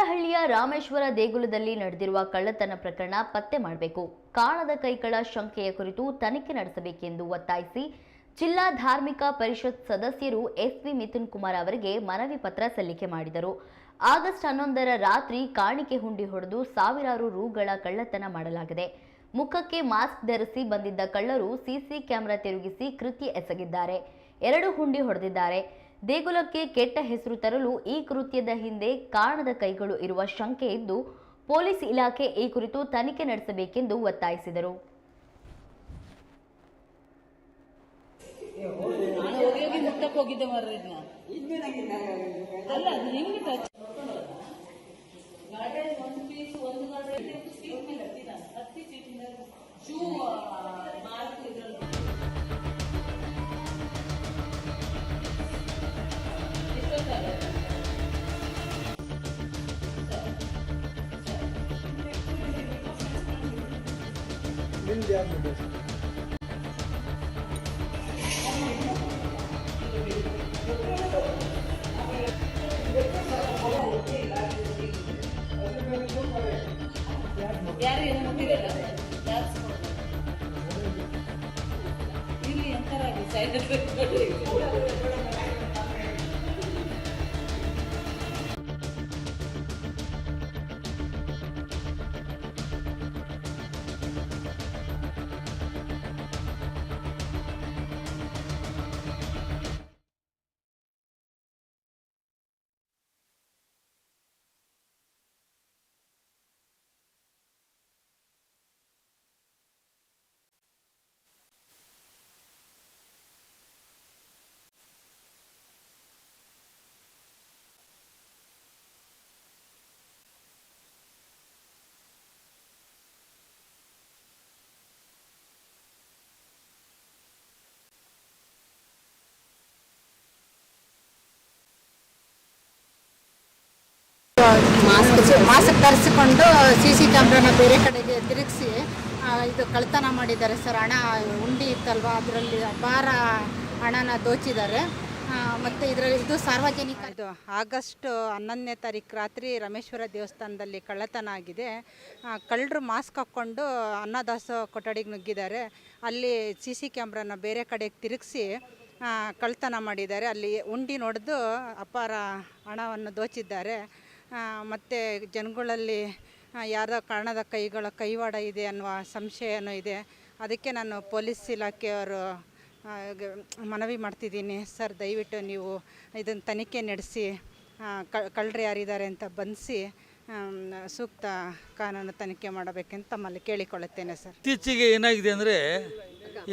ರಾಮೇಶ್ವರ ದೇಗುಲದಲ್ಲಿ ನಡೆದಿರುವ ಕಳ್ಳತನ ಪ್ರಕರಣ ಪತ್ತೆ ಮಾಡಬೇಕು. ಕಾಣದ ಕೈಗಳ ಶಂಕೆಯ ಕುರಿತು ತನಿಖೆ ನಡೆಸಬೇಕೆಂದು ಒತ್ತಾಯಿಸಿ ಜಿಲ್ಲಾ ಧಾರ್ಮಿಕ ಪರಿಷತ್ ಸದಸ್ಯರು ಎಸ್ವಿ ಮಿಥುನ್ ಕುಮಾರ್ ಅವರಿಗೆ ಮನವಿ ಪತ್ರ ಸಲ್ಲಿಕೆ ಮಾಡಿದರು. ಆಗಸ್ಟ್ ಹನ್ನೊಂದರ ರಾತ್ರಿ ಕಾಣಿಕೆ ಹುಂಡಿ ಹೊಡೆದು ಸಾವಿರಾರು ರೂಗಳ ಕಳ್ಳತನ ಮಾಡಲಾಗಿದೆ. ಮುಖಕ್ಕೆ ಮಾಸ್ಕ್ ಧರಿಸಿ ಬಂದಿದ್ದ ಕಳ್ಳರು ಸಿಸಿ ಕ್ಯಾಮೆರಾ ತಿರುಗಿಸಿ ಕೃತ್ಯ ಎಸಗಿದ್ದಾರೆ. ಎರಡು ಹುಂಡಿ ಹೊಡೆದಿದ್ದಾರೆ. ದೇಗುಲಕ್ಕೆ ಕೆಟ್ಟ ಹೆಸರು ತರಲು ಈ ಕೃತ್ಯದ ಹಿಂದೆ ಕಾರಣದ ಕೈಗಳು ಇರುವ ಶಂಕೆ ಇದ್ದು, ಪೊಲೀಸ್ ಇಲಾಖೆ ಈ ಕುರಿತು ತನಿಖೆ ನಡೆಸಬೇಕೆಂದು ಒತ್ತಾಯಿಸಿದರು. ಯಾರು ಏನು ಮುಟ್ಟಿರಲ್ಲ ಇಲ್ಲಿ ಎಂತರ ಸೈಡ್ ಮಾಸ್ಕ್ ಧರಿಸಿಕೊಂಡು ಸಿ ಸಿ ಕ್ಯಾಮ್ರಾನ ಬೇರೆ ಕಡೆಗೆ ತಿರುಗಿಸಿ ಇದು ಕಳ್ತನ ಮಾಡಿದ್ದಾರೆ ಸರ್. ಹಣ ಉಂಡಿ ಇತ್ತಲ್ವಾ? ಅದರಲ್ಲಿ ಅಪಾರ ಹಣನ ದೋಚಿದ್ದಾರೆ. ಮತ್ತು ಇದರಲ್ಲಿ ಇದು ಸಾರ್ವಜನಿಕ ಇದು ಆಗಸ್ಟ್ ಹನ್ನೊಂದನೇ ತಾರೀಕು ರಾತ್ರಿ ರಮೇಶ್ವರ ದೇವಸ್ಥಾನದಲ್ಲಿ ಕಳ್ಳತನ ಆಗಿದೆ. ಕಳ್ಳರು ಮಾಸ್ಕ್ ಹಾಕ್ಕೊಂಡು ಅನ್ನದಾಸ ಕೊಠಡಿಗೆ ನುಗ್ಗಿದ್ದಾರೆ. ಅಲ್ಲಿ ಸಿ ಸಿ ಕ್ಯಾಮ್ರಾನ ಬೇರೆ ಕಡೆಗೆ ತಿರುಗಿಸಿ ಕಳ್ತನ ಮಾಡಿದ್ದಾರೆ. ಅಲ್ಲಿ ಉಂಡಿ ನೋಡಿದು ಅಪಾರ ಹಣವನ್ನು ದೋಚಿದ್ದಾರೆ. ಮತ್ತು ಜನಗಳಲ್ಲಿ ಯಾರೋ ಕಾರಣದ ಕೈಗಳ ಕೈವಾಡ ಇದೆ ಅನ್ನುವ ಸಂಶಯನೂ ಇದೆ. ಅದಕ್ಕೆ ನಾನು ಪೊಲೀಸ್ ಇಲಾಖೆಯವರು ಮನವಿ ಮಾಡ್ತಿದ್ದೀನಿ. ಸರ್, ದಯವಿಟ್ಟು ನೀವು ಇದನ್ನು ತನಿಖೆ ನಡೆಸಿ ಕಳ್ಳರು ಯಾರಿದ್ದಾರೆ ಅಂತ ಬಂಧಿಸಿ ಸೂಕ್ತ ಕಾನೂನು ತನಿಖೆ ಮಾಡಬೇಕಂತ ತಮ್ಮಲ್ಲಿ ಕೇಳಿಕೊಳ್ಳುತ್ತೇನೆ ಸರ್. ಇತ್ತೀಚೆಗೆ ಏನಾಗಿದೆ ಅಂದರೆ,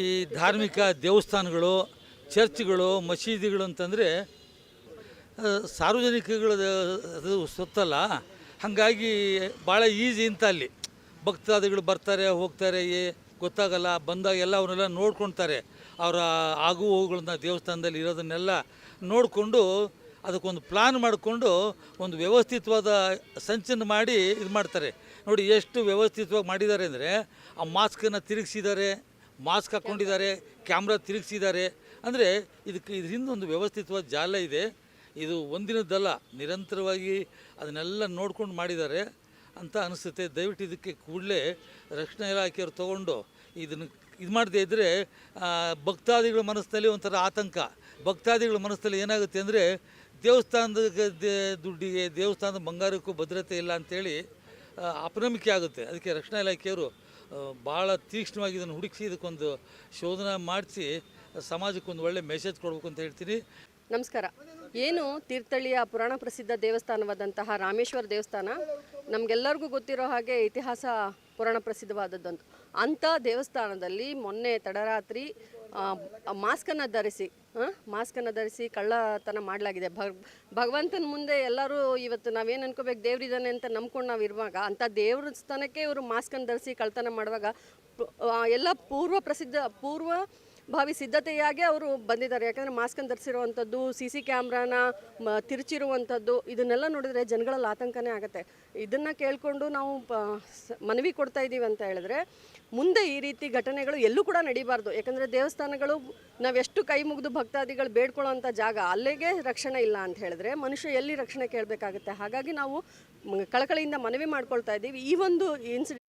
ಈ ಧಾರ್ಮಿಕ ದೇವಸ್ಥಾನಗಳು, ಚರ್ಚ್ಗಳು, ಮಸೀದಿಗಳು ಅಂತಂದರೆ ಸಾರ್ವಜನಿಕಗಳ ಸುತ್ತಲ್ಲ. ಹಾಗಾಗಿ ಭಾಳ ಈಸಿ ಅಂತ ಅಲ್ಲಿ. ಭಕ್ತಾದಿಗಳು ಬರ್ತಾರೆ, ಹೋಗ್ತಾರೆ, ಏ, ಗೊತ್ತಾಗಲ್ಲ, ಬಂದಾಗ ಎಲ್ಲ ಅವನ್ನೆಲ್ಲ ನೋಡ್ಕೊಳ್ತಾರೆ ಅವರ ಆಗು ಹೋಗುಗಳನ್ನ ದೇವಸ್ಥಾನದಲ್ಲಿ ಇರೋದನ್ನೆಲ್ಲ ನೋಡಿಕೊಂಡು ಅದಕ್ಕೊಂದು ಪ್ಲಾನ್ ಮಾಡಿಕೊಂಡು ಒಂದು ವ್ಯವಸ್ಥಿತವಾದ ಸಂಚನ ಮಾಡಿ ಇದು ಮಾಡ್ತಾರೆ. ನೋಡಿ ಎಷ್ಟು ವ್ಯವಸ್ಥಿತವಾಗಿ ಮಾಡಿದ್ದಾರೆ ಅಂದರೆ, ಆ ಮಾಸ್ಕನ್ನು ತಿರುಗಿಸಿದ್ದಾರೆ ಮಾಸ್ಕ್ ಹಾಕ್ಕೊಂಡಿದ್ದಾರೆ ಕ್ಯಾಮ್ರಾ ತಿರುಗಿಸಿದ್ದಾರೆ. ಅಂದರೆ ಇದಕ್ಕೆ, ಇದರಿಂದ ಒಂದು ವ್ಯವಸ್ಥಿತವಾದ ಜಾಲ ಇದೆ. ಇದು ಒಂದಿನದ್ದಲ್ಲ, ನಿರಂತರವಾಗಿ ಅದನ್ನೆಲ್ಲ ನೋಡ್ಕೊಂಡು ಮಾಡಿದ್ದಾರೆ ಅಂತ ಅನಿಸುತ್ತೆ. ದಯವಿಟ್ಟು ಇದಕ್ಕೆ ಕೂಡಲೇ ರಕ್ಷಣಾ ಇಲಾಖೆಯವರು ತೊಗೊಂಡು ಇದನ್ನು ಇದು ಮಾಡದೇ ಇದ್ದರೆ ಭಕ್ತಾದಿಗಳ ಮನಸ್ಸಲ್ಲಿ ಒಂಥರ ಆತಂಕ. ಭಕ್ತಾದಿಗಳ ಮನಸ್ಸಲ್ಲಿ ಏನಾಗುತ್ತೆ ಅಂದರೆ ದೇವಸ್ಥಾನದ ದುಡ್ಡಿಗೆ, ದೇವಸ್ಥಾನದ ಬಂಗಾರಕ್ಕೂ ಭದ್ರತೆ ಇಲ್ಲ ಅಂಥೇಳಿ ಅಪನಂಬಿಕೆ ಆಗುತ್ತೆ. ಅದಕ್ಕೆ ರಕ್ಷಣಾ ಇಲಾಖೆಯವರು ಭಾಳ ತೀಕ್ಷ್ಣವಾಗಿ ಇದನ್ನು ಹುಡುಕಿಸಿ, ಇದಕ್ಕೊಂದು ಶೋಧನೆ ಮಾಡಿಸಿ ಸಮಾಜಕ್ಕೊಂದು ಒಳ್ಳೆ ಮೆಸೇಜ್ ಕೊಡಬೇಕು ಅಂತ ಹೇಳ್ತೀನಿ. ನಮಸ್ಕಾರ. ಏನು ತೀರ್ಥಳ್ಳಿಯ ಪುರಾಣ ಪ್ರಸಿದ್ಧ ದೇವಸ್ಥಾನವಾದಂತಹ ರಾಮೇಶ್ವರ ದೇವಸ್ಥಾನ? ನಮಗೆಲ್ಲರಿಗೂ ಗೊತ್ತಿರೋ ಹಾಗೆ ಇತಿಹಾಸ ಪುರಾಣ ಪ್ರಸಿದ್ಧವಾದದ್ದಂತು ಅಂಥ ದೇವಸ್ಥಾನದಲ್ಲಿ ಮೊನ್ನೆ ತಡರಾತ್ರಿ ಮಾಸ್ಕನ್ನು ಧರಿಸಿ ಮಾಸ್ಕನ್ನು ಧರಿಸಿ ಕಳ್ಳತನ ಮಾಡಲಾಗಿದೆ. ಭಗ್, ಭಗವಂತನ ಮುಂದೆ ಎಲ್ಲರೂ ಇವತ್ತು ನಾವೇನು ಅನ್ಕೋಬೇಕು, ದೇವ್ರಿದ್ದಾನೆ ಅಂತ ನಂಬ್ಕೊಂಡು ನಾವು ಇರುವಾಗ, ಅಂಥ ದೇವ್ರ ಸ್ಥಾನಕ್ಕೆ ಇವರು ಮಾಸ್ಕನ್ನು ಧರಿಸಿ ಕಳ್ಳತನ ಮಾಡುವಾಗ ಎಲ್ಲ ಪೂರ್ವ ಪ್ರಸಿದ್ಧ, ಪೂರ್ವ ಭಾವಿ ಸಿದ್ಧತೆಯಾಗಿ ಅವರು ಬಂದಿದ್ದಾರೆ. ಯಾಕಂದರೆ ಮಾಸ್ಕನ್ನು ಧರಿಸಿರುವಂಥದ್ದು ಸಿ ಸಿ ಕ್ಯಾಮ್ರಾನ ತಿರುಚಿರುವಂಥದ್ದು, ಇದನ್ನೆಲ್ಲ ನೋಡಿದರೆ ಜನಗಳಲ್ಲಿ ಆತಂಕನೇ ಆಗುತ್ತೆ. ಇದನ್ನು ಕೇಳಿಕೊಂಡು ನಾವು ಮನವಿ ಕೊಡ್ತಾ ಇದ್ದೀವಿ ಅಂತ ಹೇಳಿದ್ರೆ, ಮುಂದೆ ಈ ರೀತಿ ಘಟನೆಗಳು ಎಲ್ಲೂ ಕೂಡ ನಡೀಬಾರ್ದು. ಯಾಕಂದರೆ ದೇವಸ್ಥಾನಗಳು, ನಾವೆಷ್ಟು ಕೈ ಮುಗಿದು ಭಕ್ತಾದಿಗಳು ಬೇಡ್ಕೊಳ್ಳೋವಂಥ ಜಾಗ ಅಲ್ಲಿಗೆ ರಕ್ಷಣೆ ಇಲ್ಲ ಅಂತ ಹೇಳಿದ್ರೆ, ಮನುಷ್ಯ ಎಲ್ಲಿ ರಕ್ಷಣೆ ಕೇಳಬೇಕಾಗುತ್ತೆ? ಹಾಗಾಗಿ ನಾವು ಕಳಕಳಿಯಿಂದ ಮನವಿ ಮಾಡ್ಕೊಳ್ತಾ ಇದ್ದೀವಿ ಈ ಒಂದು ಇನ್ಸಿಡೆಂಟ್